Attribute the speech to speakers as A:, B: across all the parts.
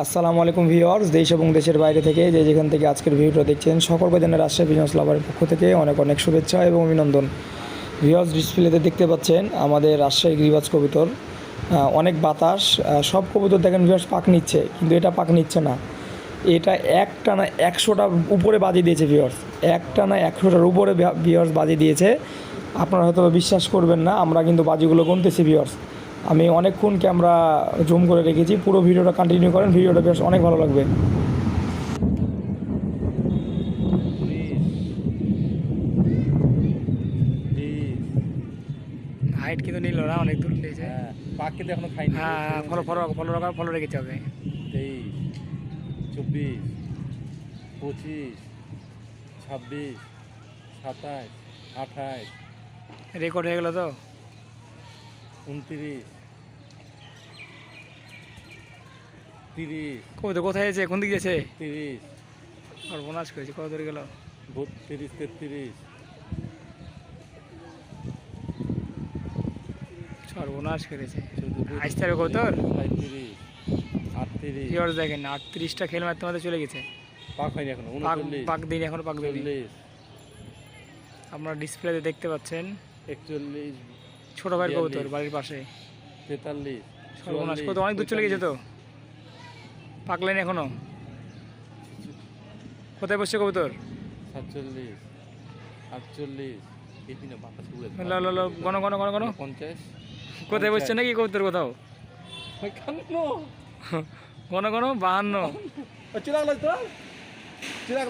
A: আসসালামু আলাইকুম ভিউয়ার্স, দেশ এবং দেশের বাইরে থেকে যে যেখান থেকে আজকের ভিডিওটা দেখছেন, সকলকে জানাই রাজশাহী বিজনেস লাভারের পক্ষ থেকে অনেক অনেক শুভেচ্ছা এবং অভিনন্দন। ভিউয়ার্স, ডিসপ্লেতে দেখতে পাচ্ছেন আমাদের রাজশাহী গিরিবাজ কবিতর। অনেক বাতাস সব কবুতর দেখেন ভিউয়ার্স, পাক নিচ্ছে, কিন্তু এটা পাক নিচ্ছে না। এটা একটা না একশোটা উপরে বাজি দিয়েছে ভিউয়ার্স একটা না একশোটার উপরে ভিউয়ার্স বাজি দিয়েছে। আপনারা হয়তো বিশ্বাস করবেন না, আমরা কিন্তু বাজিগুলো গুনতেছি ভিউয়ার্স। আমি অনেকক্ষণ ক্যামেরা জুম করে রেখেছি। পুরো ভিডিওটা কন্টিনিউ করেন ভিডিওটা বেশ অনেক ভালো লাগবে। হাইট কিন্তু নিল না অনেক দূর নিয়েছে।
B: হ্যাঁ পাক কিন্তু এখনও খাইনি।
A: হ্যাঁ ফলো ফলো ফলো রাখা ফলো রেখেছে হবে
B: তেইশ চব্বিশ পঁচিশ ছাব্বিশ সাতাশ আঠাশ।
A: রেকর্ড হয়ে গেল তো?
B: উনত্রিশ। তিরিশ।
A: কবে তো কোথায় আছে? কোন দিকে গেছে
B: তিরিশ।
A: সর্বনাশ করেছে কত দূরে গেল?
B: বত্রিশ তেত্রিশ।
A: সর্বনাশ করেছে।
B: চৌত্রিশ,
A: আসতে হবে কত? তোর?
B: পঁয়ত্রিশ
A: দেখেন আটত্রিশটা খেল মারতে মারতে চলে গেছে।
B: পাক হয়নি এখনও
A: পাক দিন এখনও পাক দিন আপনারা ডিসপ্লেতে দেখতে পাচ্ছেন।
B: একচল্লিশ।
A: ছোট ভাইয়ের কবুতর। বাড়ির পাশে।
B: তেতাল্লিশ
A: সর্বনাশ কত অনেক দূর চলে গেছে তো। পাকলেন এখনও? কোথায় বসছে কবুতর?
B: সাতচল্লিশ আটচল্লিশ।
A: গণ গণ গণ গণ।
B: পঞ্চাশ
A: কোথায় বসছে নাকি কবুতর কোথাও? গণ গণ বাহান্ন।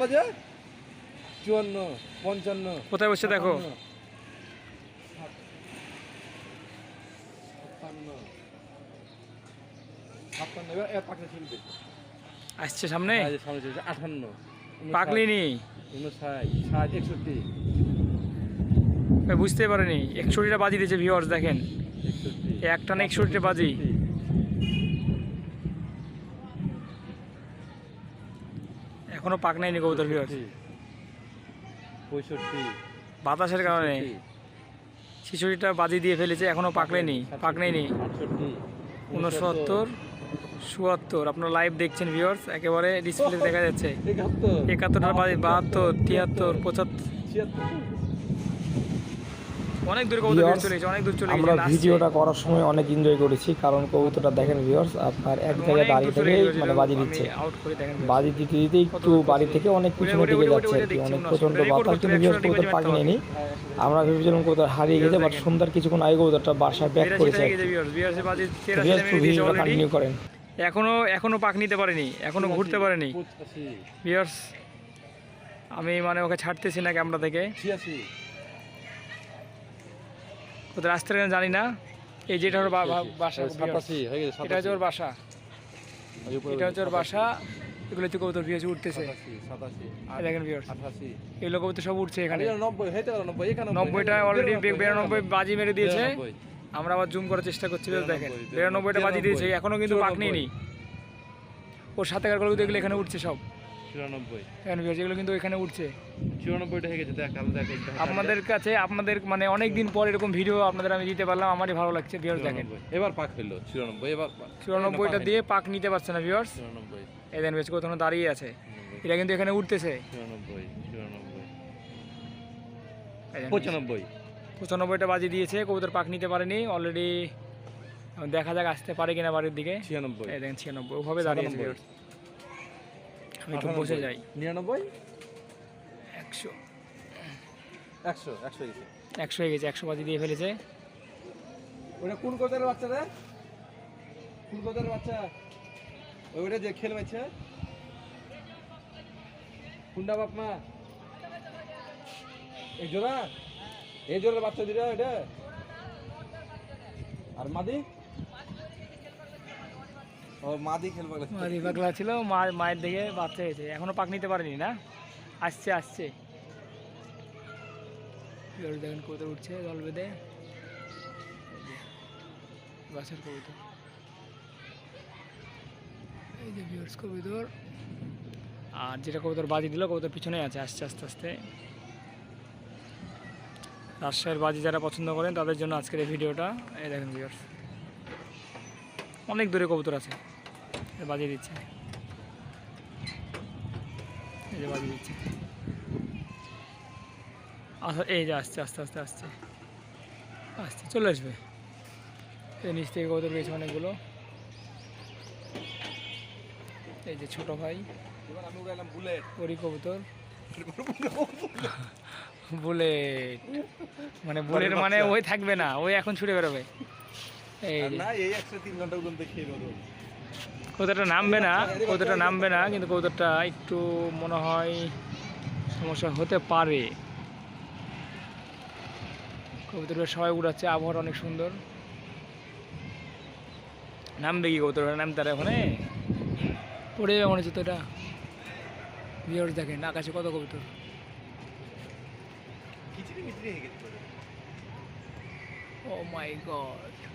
B: বাজে চুয়ান্ন পঞ্চান্ন।
A: কোথায় বসছে দেখো?
B: ছাপ্পান্ন এবার এবার পাকড়ে ছিলবে
A: আসছে সামনে?
B: এই যে সামনে চলছে আটান্ন উনষাট,
A: পাকলিনি
B: উনষাট ষাট একষট্টি।
A: বুঝতে পারেনি। একষট্টিটা বাজি দিয়েছে ভিউয়ার্স দেখেন। একটা না একষট্টিটা বাজি। এখনও পাক নাইনি কবুতর ভিউয়ার্স
B: পঁয়ষট্টি।
A: বাতাসের কারণে। ছিষট্টিটা বাজি দিয়ে ফেলেছে এখনও পাকলেনি পাক নেয়নি
B: আটষট্টি
A: উনসত্তর চুয়াত্তর। আপনার লাইভ দেখছেন ভিউয়ার্স একেবারে ডিসপ্লে দেখা যাচ্ছে।
B: একাত্তর।
A: বাহাত্তর তিয়াত্তর পঁচাত্তর। অনেক দূরে কবুতর চলে গেছে অনেক দূর চলে
C: আমরা ভিডিওটা করার সময় অনেক এনজয় করেছি কারণ কবুতরটা দেখেন ভিউয়ার্স আপনার এক জায়গায় দাঁড়িয়ে থেকে মানে বাজি দিচ্ছে। বাজি দিতে দিতে একটু বাড়ি থেকে অনেক পিছনের দিকে যাচ্ছে আর কি অনেক প্রচণ্ড
A: হচ্ছে।
C: বাতাস কিন্তু ভিউয়ার্স কবুতর
A: ডিগ্রি
C: নেয়নি আমরা ভেবেছিলাম কবুতর হারিয়ে গেছে বাট। সুন্দর কিছুক্ষণ আগে কবুতরটা বাসায় ব্যাক করেছে ভিউয়ার্স। কন্টিনিউ করেন।
A: এখনও এখনও পাক নিতে পারেনি এখনও ঘুরতে পারেনি। ভিউয়ার্স আমি মানে ওকে ছাড়তেছি না ক্যামেরা থেকে। রাস্তা কেন জানি না। এই যেটা ওর বাসা এটা হচ্ছে ওর বাসা। এটা হচ্ছে ওর বাসা। এগুলো হচ্ছে কবুতর উঠতেছে। দেখেন এগুলো কবুতর সব উঠছে এখানে। নব্বইটা অলরেডি বিরানব্বই বাজি মেরে দিয়েছে। আমরা আবার জুম করার চেষ্টা করছি দেখেন। বিরানব্বইটা বাজি দিয়েছে এখনও কিন্তু পাক
B: চুরানব্বই।
A: নেয়নি ওর সাথে কার গল্প দেখলে এখানে উঠছে সব।
B: চুরানব্বই।
A: কিন্তু এখানে উঠছে।
B: চুরানব্বইটা গেছে দেখ দেখ।
A: আপনাদের কাছে আপনাদের মানে অনেক দিন পর এরকম ভিডিও আপনাদের আমি দিতে পারলাম আমারই ভালো লাগছে ভিউয়ার্স দেখেন।
B: এবার পাক ফেলল চুরানব্বই এবার
A: চুরানব্বইটা দিয়ে পাক নিতে পারছে না ভিউয়ার্স
B: চুরানব্বই।
A: এই দেন বেশ কোথাও দাঁড়িয়ে আছে। এটা কিন্তু এখানে উঠতেছে।
B: চুরানব্বই চুরানব্বই। পঁচানব্বই।
A: পঁচানব্বইটা বাজি দিয়েছে কবুতর পাক নিতে পারেনি অলরেডি দেখা যাক আসতে পারে কিনা বাড়ির দিকে।
B: ছিয়ানব্বই।
A: দেখেন ছিয়ানব্বই ওভাবে দাঁড়িয়ে আছে। আমি একটু বসে যাই।
B: নিরানব্বই?
A: একশো।
B: একশো একশো গেছে।
A: একশো হয়ে গেছে একশো বাজি দিয়ে ফেলেছে।
B: ওটা কোন কোথার বাচ্চা রে? কোন কোথার বাচ্চা? ওইটা যে খেল মারছে কুন্ডা বাপ মা। এই জোড়া? এই জোড়ার বাচ্চা দিরা এটা আর মাদি? ও মাদি
A: ছিল মায়ের দিকে বাচ্চা হয়েছে। এখনও পাক নিতে পারেনি না? আসছে আসছে। দেখেন কবুতর উঠছে জল বেঁধে। যে, কবুতর। আর যেটা কবুতর বাজি দিল কবুতর পিছনে আছে আস্তে আস্তে আস্তে। রাজশাহীর বাজি যারা পছন্দ করেন তাদের জন্য আজকের এই ভিডিওটা। এই দেখেন ভিউর্স অনেক দূরে কবুতর আছে। বাজিয়ে দিচ্ছে। এই যে বাজিয়ে দিচ্ছে। এই যে আসছে আস্তে আস্তে আসছে। আসছে চলে আসবে। এই নিচ থেকে কবুতর পেয়েছে অনেকগুলো। এই যে ছোট ভাই পরি কবুতর। বুলেট। মানে বুলেট মানে ওই থাকবে না ওই এখন ছুটে বেরোবে। এই
B: না এই একশো তিন ঘণ্টা খেয়ে নেব
A: কৌতরটা নামবে না কৌতরটা নামবে না কিন্তু কৌতরটা একটু মনে হয় সমস্যা হতে পারে। কবুতরটা সবাই উড়াচ্ছে আবহাওয়া অনেক সুন্দর। নামবে কি কবুতর নামতে পারে ওখানে? পড়ে যাবে মনে হচ্ছে তো এটা বিয়র দেখেন আকাশে কত কবুতর ও মাই গড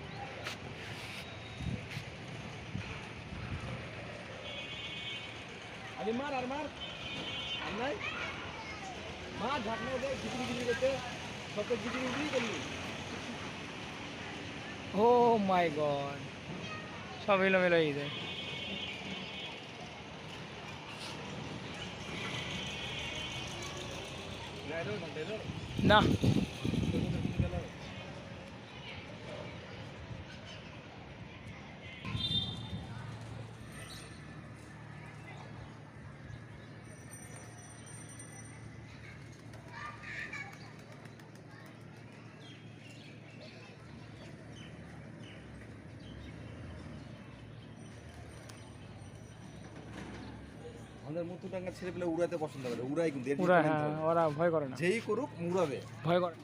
B: মার আর মার আর নাই মার ঝাঁকনা দে খিচড়ি খিচড়ি করতে সব খিচড়ি খিচড়ি করলি
A: ও মাই গড সব এলোমেলো হয়ে যায় না
B: আমাদের ছেলেপেলে উড়াতে পছন্দ করে উড়াই কিন্তু উড়ায়
A: হ্যাঁ ওরা ভয় করে না।
B: যেই করুক উড়াবে
A: ভয় করে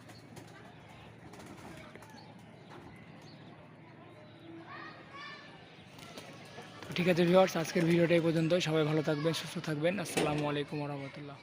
A: ঠিক আছে ভিউয়ার্স আজকের ভিডিওটা এই পর্যন্ত সবাই ভালো থাকবেন সুস্থ থাকবেন। আসসালামু আলাইকুম রহমতুল্লাহ।